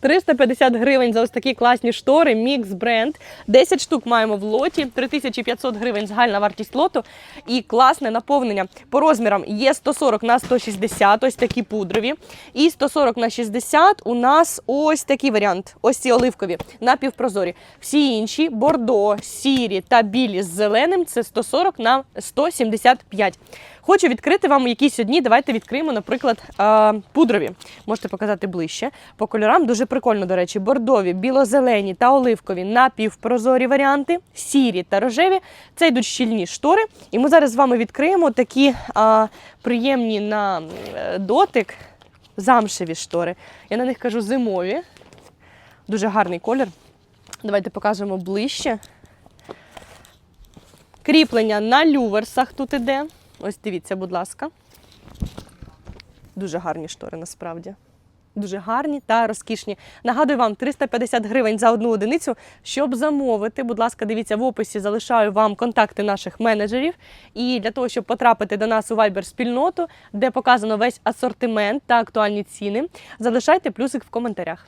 350 гривень за ось такі класні штори, мікс бренд. 10 штук маємо в лоті, 3500 гривень загальна вартість лоту. І класне наповнення по розмірам є 140 на 160, ось такі пудрові. І 140 на 60 у нас ось такий варіант. Ось ці оливкові напівпрозорі. Всі інші бордо, сірі та білі з зеленим це 140 на 175. Хочу відкрити вам якісь одні. Давайте відкриємо, наприклад, е, пудрові. Можете показати ближче. По кольорам дуже прикольно, до речі, бордові, біло-зелені та оливкові напівпрозорі варіанти, сірі та рожеві. Це йдуть щільні штори. І ми зараз з вами відкриємо такі а, приємні на е, дотик замшеві штори. Я на них кажу зимові. Дуже гарний колір. Давайте покажемо ближче. Кріплення на люверсах тут іде. Ось дивіться, будь ласка. Дуже гарні штори насправді. Дуже гарні та розкішні. Нагадую вам 350 гривень за одну одиницю. Щоб замовити, будь ласка, дивіться в описі, залишаю вам контакти наших менеджерів. І для того, щоб потрапити до нас у Viber спільноту, де показано весь асортимент та актуальні ціни, залишайте плюсик в коментарях.